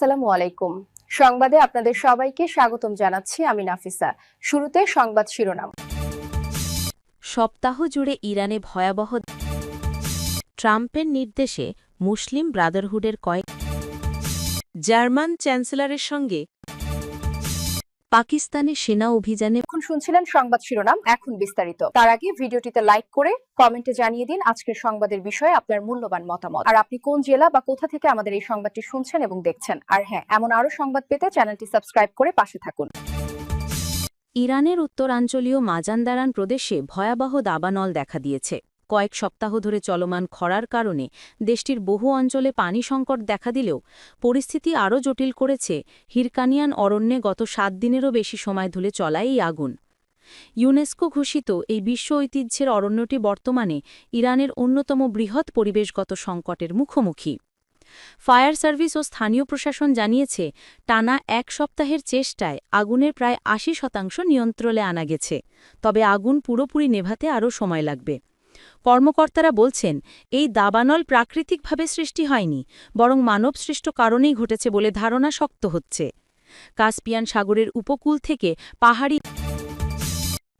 আসসালামু আলাইকুম। সংবাদে আপনাদের সবাইকে স্বাগতম জানাচ্ছি আমি নাফিসা। শুরুতে সংবাদ শিরোনাম। সপ্তাহ জুড়ে ইরানে ভয়াবহ ট্রাম্পের নির্দেশে মুসলিম ব্রাদারহুডের কয়েক জার্মান চ্যান্সেলরের সঙ্গে পাকিস্তানে সেনা অভিযানে এখন শুনছিলেন সংবাদ শিরোনাম এখন বিস্তারিত। তার আগে ভিডিওটিতে লাইক করে কমেন্টে জানিয়ে দিন আজকের সংবাদের বিষয়ে আপনার মূল্যবান মতামত। আর আপনি কোন জেলা বা কোথা থেকে আমাদের এই সংবাদটি শুনছেন এবং দেখছেন? আর হ্যাঁ এমন আরও সংবাদ পেতে চ্যানেলটি সাবস্ক্রাইব করে পাশে থাকুন। ইরানের উত্তরাঞ্চলীয় মাজানদারান প্রদেশে ভয়াবহ দাবানল দেখা দিয়েছে। কয়েক সপ্তাহ ধরে চলমান খরার কারণে দেশটির বহু অঞ্চলে পানি সংকট দেখা দিলেও পরিস্থিতি আরও জটিল করেছে। হিরকানিয়ান অরণ্যে গত সাত দিনেরও বেশি সময় ধরে চলা এই আগুন। ইউনেস্কো ঘোষিত এই বিশ্ব ঐতিহ্যের অরণ্যটি বর্তমানে ইরানের অন্যতম বৃহৎ পরিবেশগত সংকটের মুখোমুখি। ফায়ার সার্ভিস ও স্থানীয় প্রশাসন জানিয়েছে, টানা এক সপ্তাহের চেষ্টায় আগুনের প্রায় আশি শতাংশ নিয়ন্ত্রণে আনা গেছে। তবে আগুন পুরোপুরি নেভাতে আরও সময় লাগবে। কর্মকর্তারা বলছেন, এই দাবানল প্রাকৃতিকভাবে সৃষ্টি হয়নি, বরং মানবসৃষ্ট কারণেই ঘটেছে বলে ধারণা শক্ত হচ্ছে। কাস্পিয়ান সাগরের উপকূল থেকে পাহাড়ি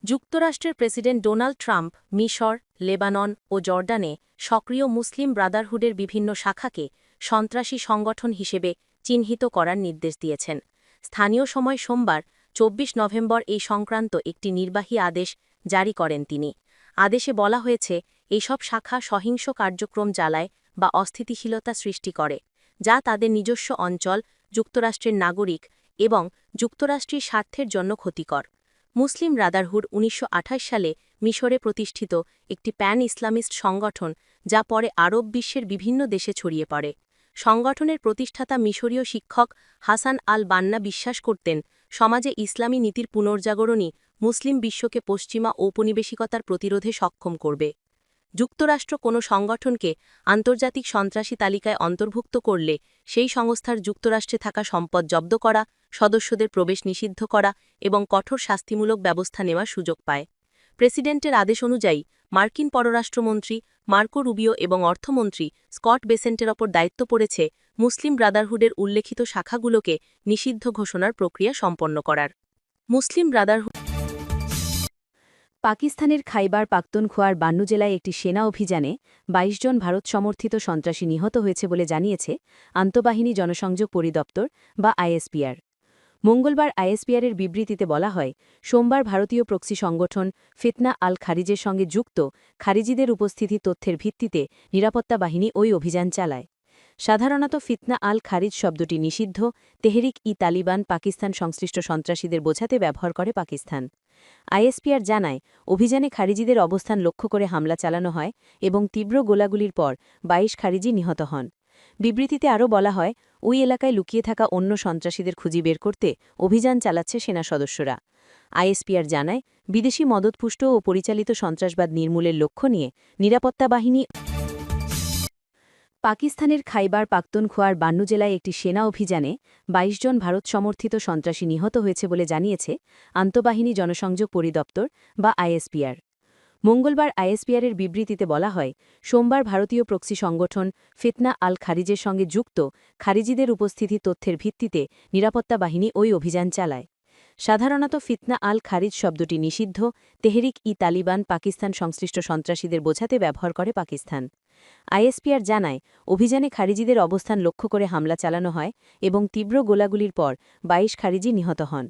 যুক্তরাষ্ট্রের প্রেসিডেন্ট ডোনাল্ড ট্রাম্প মিশর, লেবানন ও জর্ডানে সক্রিয় মুসলিম ব্রাদারহুডের বিভিন্ন শাখাকে সন্ত্রাসী সংগঠন হিসেবে চিহ্নিত করার নির্দেশ দিয়েছেন। স্থানীয় সময় সোমবার ২৪ নভেম্বর এই সংক্রান্ত একটি নির্বাহী আদেশ জারি করেন তিনি। আদেশে বলা হয়েছে এইসব শাখা সহিংস কার্যক্রম চালায় বা অস্থিতিশীলতা সৃষ্টি করে, যা তাদের নিজস্ব অঞ্চল, যুক্তরাষ্ট্রের নাগরিক এবং যুক্তরাষ্ট্রের স্বার্থের জন্য ক্ষতিকর। মুসলিম ব্রাদারহুড উনিশশো সালে মিশরে প্রতিষ্ঠিত একটি প্যান ইসলামিস্ট সংগঠন, যা পরে আরব বিশ্বের বিভিন্ন দেশে ছড়িয়ে পড়ে। সংগঠনের প্রতিষ্ঠাতা মিশরীয় শিক্ষক হাসান আল বান্না বিশ্বাস করতেন, সমাজে ইসলামী নীতির পুনর্জাগরণই মুসলিম বিশ্বকে পশ্চিমা ঔপনিবেশিকতার প্রতিরোধে সক্ষম করবে। যুক্তরাষ্ট্র কোনো সংগঠনকে আন্তর্জাতিক সন্ত্রাসী তালিকায় অন্তর্ভুক্ত করলে সেই সংস্থার যুক্তরাষ্ট্রে থাকা সম্পদ জব্দ করা, সদস্যদের প্রবেশ নিষিদ্ধ করা এবং কঠোর শাস্তিমূলক ব্যবস্থা নেওয়ার সুযোগ পায়। প্রেসিডেন্টের আদেশ অনুযায়ী মার্কিন পররাষ্ট্রমন্ত্রী মার্কো রুবিও এবং অর্থমন্ত্রী স্কট বেসেন্টের ওপর দায়িত্ব পড়েছে মুসলিম ব্রাদারহুডের উল্লেখিত শাখাগুলোকে নিষিদ্ধ ঘোষণার প্রক্রিয়া সম্পন্ন করার। মুসলিম ব্রাদারহুড পাকিস্তানের খাইবার পাক্তনখোয়ার বান্নু জেলায় একটি সেনা অভিযানে ২২ জন ভারত সমর্থিত সন্ত্রাসী নিহত হয়েছে বলে জানিয়েছে আন্তঃবাহিনী জনসংযোগ পরিদপ্তর বা আইএসপিআর। মঙ্গলবার আইএসপিআরের বিবৃতিতে বলা হয়, সোমবার ভারতীয় প্রক্সি সংগঠন ফিতনা আল খারিজের সঙ্গে যুক্ত খারিজিদের উপস্থিতি তথ্যের ভিত্তিতে নিরাপত্তা বাহিনী ওই অভিযান চালায়। সাধারণত ফিতনা আল খারিজ শব্দটি নিষিদ্ধ, তেহরিক ই তালিবান পাকিস্তান সংশ্লিষ্ট সন্ত্রাসীদের বোঝাতে ব্যবহার করে পাকিস্তান। আইএসপিআর জানায়, অভিযানে খারিজিদের অবস্থান লক্ষ্য করে হামলা চালানো হয় এবং তীব্র গোলাগুলির পর ২২ খারিজি নিহত হন। বিবৃতিতে আরও বলা হয়, ওই এলাকায় লুকিয়ে থাকা অন্য সন্ত্রাসীদের খুঁজি বের করতে অভিযান চালাচ্ছে সেনা সদস্যরা। আইএসপিআর জানায়, বিদেশি মদতপুষ্ট ও পরিচালিত সন্ত্রাসবাদ নির্মূলের লক্ষ্য নিয়ে নিরাপত্তা বাহিনী পাকিস্তানের খাইবার পাক্তনখোয়ার বান্নু জেলায় একটি সেনা অভিযানে ২২ জন ভারত সমর্থিত সন্ত্রাসী নিহত হয়েছে বলে জানিয়েছে আন্তঃবাহিনী জনসংযোগ পরিদপ্তর বা আইএসপিআর। মঙ্গলবার আইএসপিআরের বিবৃতিতে বলা হয়, সোমবার ভারতীয় প্রক্সি সংগঠন ফিতনা আল খারিজের সঙ্গে যুক্ত খারিজিদের উপস্থিতি তথ্যের ভিত্তিতে নিরাপত্তা বাহিনী ওই অভিযান চালায়। সাধারণত ফিতনা আল খারিজ শব্দটি নিষিদ্ধ, তেহরিক ই তালিবান পাকিস্তান সংশ্লিষ্ট সন্ত্রাসীদের বোঝাতে ব্যবহার করে পাকিস্তান। আইএসপিআর জানায়, অভিযানে খারিজিদের অবস্থান লক্ষ্য করে হামলা চালানো হয় এবং তীব্র গোলাগুলির পর ২২ খারিজি নিহত হন।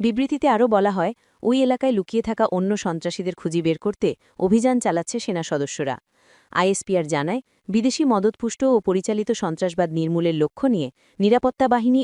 বিবৃতিতে আরও বলা হয়, ওই এলাকায় লুকিয়ে থাকা অন্য সন্ত্রাসীদের খুঁজি বের করতে অভিযান চালাচ্ছে সেনা সদস্যরা। আইএসপিআর জানায়, বিদেশি মদতপুষ্ট ও পরিচালিত সন্ত্রাসবাদ নির্মূলের লক্ষ্য নিয়ে নিরাপত্তা বাহিনী